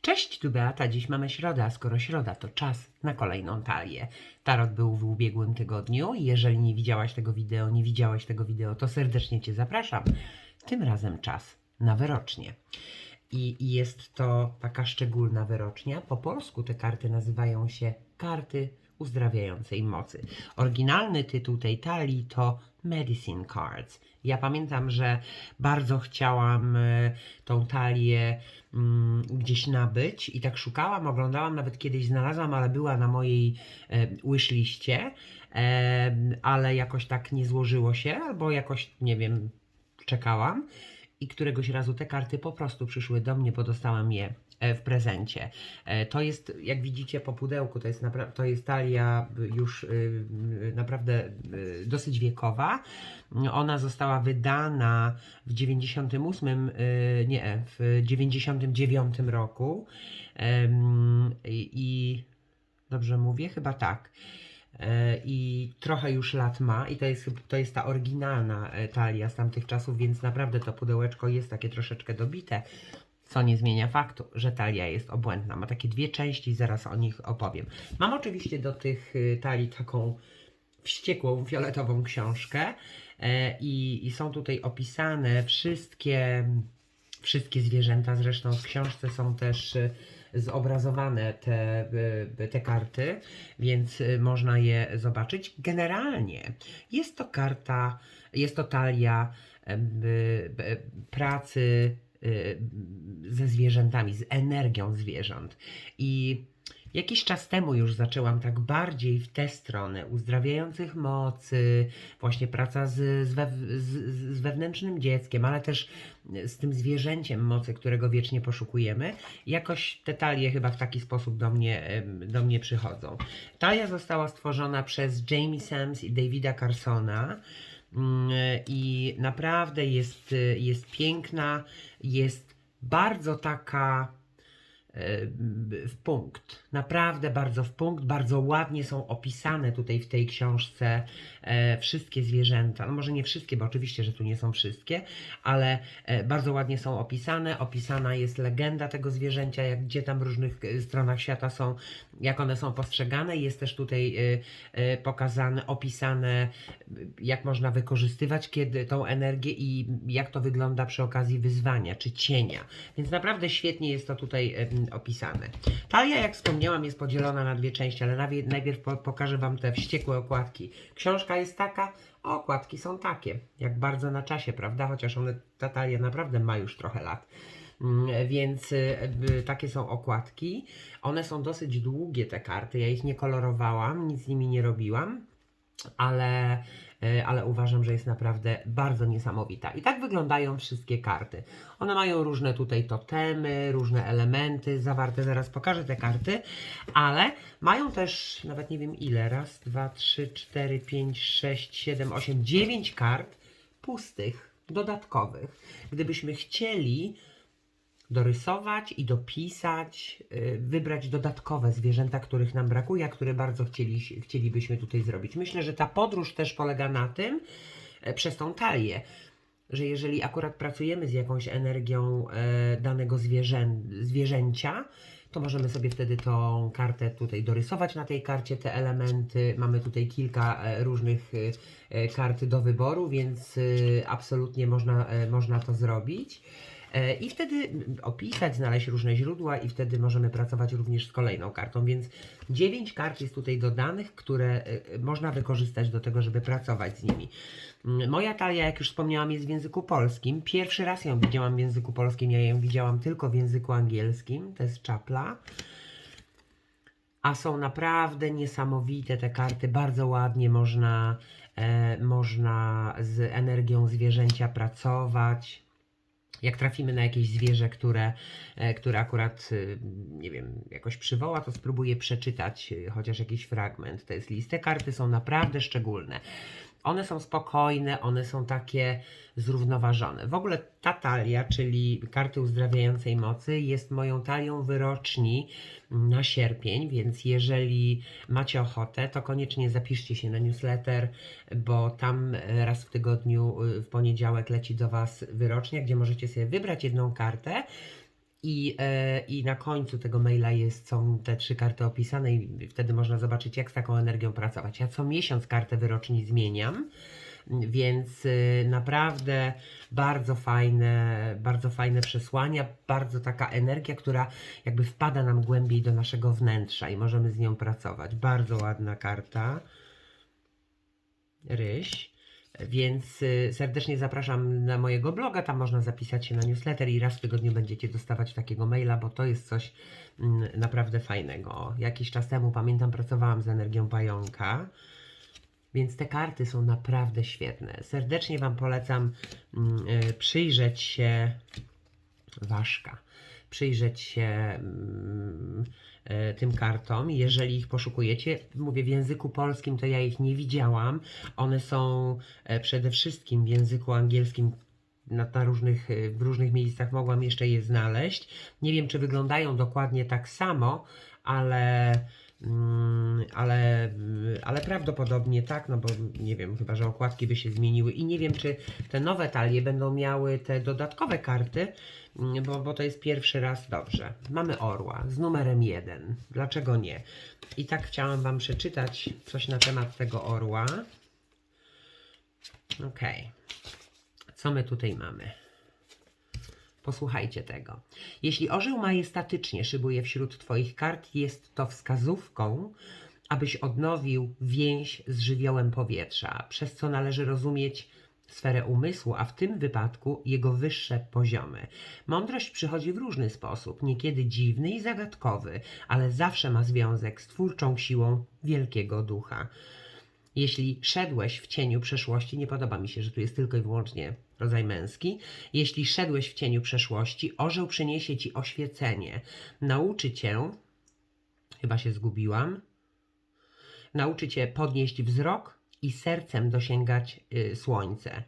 Cześć, tu Beata. Dziś mamy środę, a skoro środa, to czas na kolejną talię. Tarot był w ubiegłym tygodniu. Jeżeli nie widziałaś tego wideo, nie widziałeś tego wideo, to serdecznie Cię zapraszam. Tym razem czas na wyrocznie. I jest to taka szczególna wyrocznia. Po polsku te karty nazywają się karty uzdrawiającej mocy. Oryginalny tytuł tej talii to Medicine Cards. Ja pamiętam, że bardzo chciałam e, tą talię mm, gdzieś nabyć i tak szukałam, oglądałam, nawet kiedyś znalazłam, ale była na mojej e, wishliście, e, ale jakoś tak nie złożyło się, albo jakoś, nie wiem, czekałam i któregoś razu te karty po prostu przyszły do mnie, bo dostałam je w prezencie. E, To jest, jak widzicie po pudełku, to jest, to jest talia już y, naprawdę dosyć wiekowa. Ona została wydana w 98, y, nie, w 99 roku. I, dobrze mówię? Chyba tak. E, i trochę już lat ma i to jest, to jest ta oryginalna e, talia z tamtych czasów, więc naprawdę to pudełeczko jest takie troszeczkę dobite, co nie zmienia faktu, że talia jest obłędna. Ma takie dwie części, zaraz o nich opowiem. Mam oczywiście do tych y, talii taką wściekłą, fioletową książkę e, i, i są tutaj opisane wszystkie, wszystkie zwierzęta, zresztą w książce są też y, zobrazowane te, y, te karty, więc można je zobaczyć. Generalnie jest to karta, jest to talia pracy ze zwierzętami, z energią zwierząt. I jakiś czas temu już zaczęłam tak bardziej w tę stronę uzdrawiających mocy, właśnie praca z, z, z, z wewnętrznym dzieckiem, ale też z tym zwierzęciem mocy, którego wiecznie poszukujemy. Jakoś te talie chyba w taki sposób do mnie, do mnie przychodzą. Talia została stworzona przez Jamie Sams i Davida Carsona. Mm, I naprawdę jest, jest piękna, jest bardzo taka w punkt. Naprawdę bardzo w punkt, bardzo ładnie są opisane tutaj w tej książce e, wszystkie zwierzęta. No może nie wszystkie, bo oczywiście, że tu nie są wszystkie, ale e, bardzo ładnie są opisane. Opisana jest legenda tego zwierzęcia, jak gdzie tam w różnych e, stronach świata są, jak one są postrzegane. Jest też tutaj pokazane, opisane, jak można wykorzystywać kiedy tą energię i jak to wygląda przy okazji wyzwania czy cienia. Więc naprawdę świetnie jest to tutaj opisane. Talia, jak wspomniałam, jest podzielona na dwie części, ale najpierw po, pokażę Wam te wściekłe okładki. Książka jest taka, a okładki są takie. Jak bardzo na czasie, prawda? Chociaż one, ta talia naprawdę ma już trochę lat. Mm, Więc y, y, takie są okładki. One są dosyć długie, te karty. Ja ich nie kolorowałam, nic z nimi nie robiłam ale, e, ale uważam, że jest naprawdę bardzo niesamowita. I tak wyglądają wszystkie karty. One mają różne tutaj totemy, różne elementy zawarte, zaraz pokażę te karty, ale mają też nawet nie wiem ile, raz, dwa, trzy, cztery, pięć, sześć, siedem, osiem, dziewięć kart pustych, dodatkowych. Gdybyśmy chcieli dorysować i dopisać, y, wybrać dodatkowe zwierzęta, których nam brakuje, a które bardzo chcieli, chcielibyśmy tutaj zrobić. Myślę, że ta podróż też polega na tym, e, przez tą talię, że jeżeli akurat pracujemy z jakąś energią e, danego zwierzę, zwierzęcia, to możemy sobie wtedy tą kartę tutaj dorysować na tej karcie, te elementy. Mamy tutaj kilka e, różnych kart do wyboru, więc absolutnie można, można to zrobić. E, I wtedy opisać, znaleźć różne źródła i wtedy możemy pracować również z kolejną kartą, więc 9 kart jest tutaj dodanych, które e, można wykorzystać do tego, żeby pracować z nimi. Moja talia, jak już wspomniałam, jest w języku polskim. Pierwszy raz ją widziałam w języku polskim, ja ją widziałam tylko w języku angielskim, to jest czapla. A są naprawdę niesamowite te karty, bardzo ładnie można, e, można z energią zwierzęcia pracować jak trafimy na jakieś zwierzę, które, e, które akurat, y, nie wiem, jakoś przywoła, to spróbuję przeczytać y, chociaż jakiś fragment. To jest list. Te karty są naprawdę szczególne. One są spokojne, one są takie zrównoważone. W ogóle ta talia, czyli karty uzdrawiającej mocy, jest moją talią wyroczni na sierpień, więc jeżeli macie ochotę, to koniecznie zapiszcie się na newsletter, bo tam e, raz w tygodniu, y, w poniedziałek leci do Was wyrocznia, gdzie możecie sobie wybrać jedną kartę I, e, I na końcu tego maila jest, są te trzy karty opisane, i wtedy można zobaczyć, jak z taką energią pracować. Ja co miesiąc kartę wyroczni zmieniam, więc y, naprawdę bardzo fajne, bardzo fajne przesłania, bardzo taka energia, która jakby wpada nam głębiej do naszego wnętrza i możemy z nią pracować. Bardzo ładna karta. Ryś. Więc y, serdecznie zapraszam na mojego bloga, tam można zapisać się na newsletter i raz w tygodniu będziecie dostawać takiego maila, bo to jest coś mm, naprawdę fajnego. Jakiś czas temu, pamiętam, pracowałam z energią pająka, więc te karty są naprawdę świetne. Serdecznie Wam polecam mm, y, przyjrzeć się Ważka. Przyjrzeć się mm, tym kartom, jeżeli ich poszukujecie. Mówię w języku polskim, to ja ich nie widziałam. One są e, przede wszystkim w języku angielskim. Na, na różnych, e, w różnych miejscach mogłam jeszcze je znaleźć. Nie wiem, czy wyglądają dokładnie tak samo, ale, mm, ale, ale prawdopodobnie tak, no bo nie wiem, chyba że okładki by się zmieniły i nie wiem, czy te nowe talie będą miały te dodatkowe karty, mm, bo, bo to jest pierwszy raz dobrze. Mamy orła z numerem 1. Dlaczego nie? I tak chciałam Wam przeczytać coś na temat tego orła. Okej. Co my tutaj mamy? Posłuchajcie tego. Jeśli orzeł majestatycznie szybuje wśród Twoich kart, jest to wskazówką, abyś odnowił więź z żywiołem powietrza, przez co należy rozumieć sferę umysłu, a w tym wypadku jego wyższe poziomy. Mądrość przychodzi w różny sposób, niekiedy dziwny i zagadkowy, ale zawsze ma związek z twórczą siłą wielkiego ducha. Jeśli szedłeś w cieniu przeszłości, nie podoba mi się, że tu jest tylko i wyłącznie rodzaj męski. Jeśli szedłeś w cieniu przeszłości, orzeł przyniesie ci oświecenie. Nauczy cię, chyba się zgubiłam, nauczy cię podnieść wzrok i sercem dosięgać y, słońce.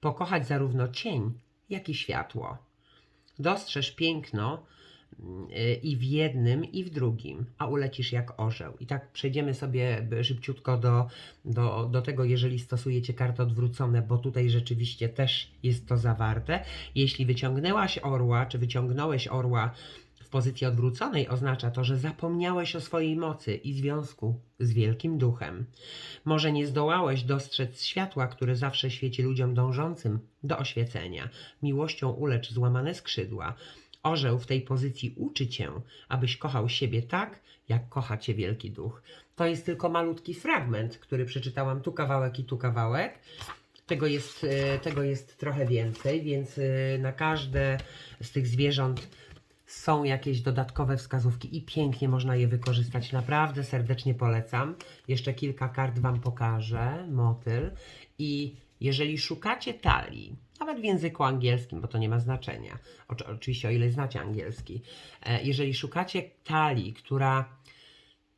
Pokochać zarówno cień, jak i światło. Dostrzeż piękno y, i w jednym, i w drugim, a ulecisz jak orzeł. I tak przejdziemy sobie b- szybciutko do, do, do tego, jeżeli stosujecie karty odwrócone, bo tutaj rzeczywiście też jest to zawarte. Jeśli wyciągnęłaś orła, czy wyciągnąłeś orła pozycji odwróconej, oznacza to, że zapomniałeś o swojej mocy i związku z wielkim duchem. Może nie zdołałeś dostrzec światła, które zawsze świeci ludziom dążącym do oświecenia. Miłością ulecz złamane skrzydła. Orzeł w tej pozycji uczy cię, abyś kochał siebie tak, jak kocha cię wielki duch. To jest tylko malutki fragment, który przeczytałam tu kawałek i tu kawałek. Tego jest, e, tego jest trochę więcej, więc e, na każde z tych zwierząt są jakieś dodatkowe wskazówki i pięknie można je wykorzystać. Naprawdę serdecznie polecam. Jeszcze kilka kart Wam pokażę. Motyl. I jeżeli szukacie talii, nawet w języku angielskim, bo to nie ma znaczenia, oczy- oczywiście o ile znacie angielski, e, jeżeli szukacie talii, która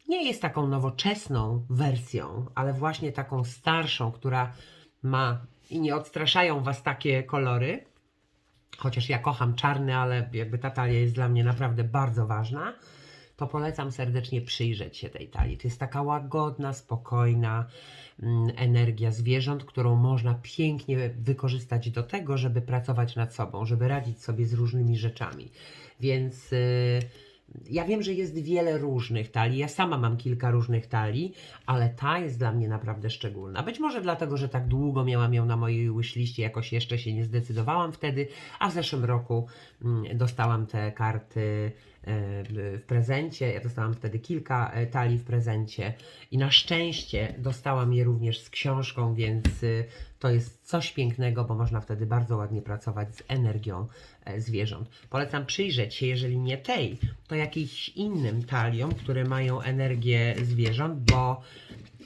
nie jest taką nowoczesną wersją, ale właśnie taką starszą, która ma i nie odstraszają Was takie kolory, chociaż ja kocham czarny, ale jakby ta talia jest dla mnie naprawdę bardzo ważna, to polecam serdecznie przyjrzeć się tej talii. To jest taka łagodna, spokojna mm, energia zwierząt, którą można pięknie wykorzystać do tego, żeby pracować nad sobą, żeby radzić sobie z różnymi rzeczami. Więc y, ja wiem, że jest wiele różnych talii. Ja sama mam kilka różnych talii, ale ta jest dla mnie naprawdę szczególna. Być może dlatego, że tak długo miałam ją na mojej wishliście, jakoś jeszcze się nie zdecydowałam wtedy, a w zeszłym roku mm, dostałam te karty w prezencie. Ja dostałam wtedy kilka e, talii w prezencie i na szczęście dostałam je również z książką, więc y, to jest coś pięknego, bo można wtedy bardzo ładnie pracować z energią e, zwierząt. Polecam przyjrzeć się, jeżeli nie tej, to jakimś innym taliom, które mają energię zwierząt, bo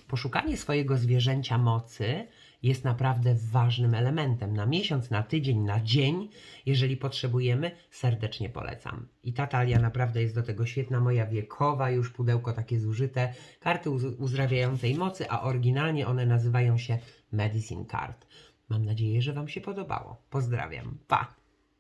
poszukanie swojego zwierzęcia mocy jest naprawdę ważnym elementem. Na miesiąc, na tydzień, na dzień, jeżeli potrzebujemy, serdecznie polecam. I ta talia naprawdę jest do tego świetna, moja wiekowa, już pudełko takie zużyte, karty uz- uzdrawiającej mocy, a oryginalnie one nazywają się Medicine Card. Mam nadzieję, że Wam się podobało. Pozdrawiam. Pa!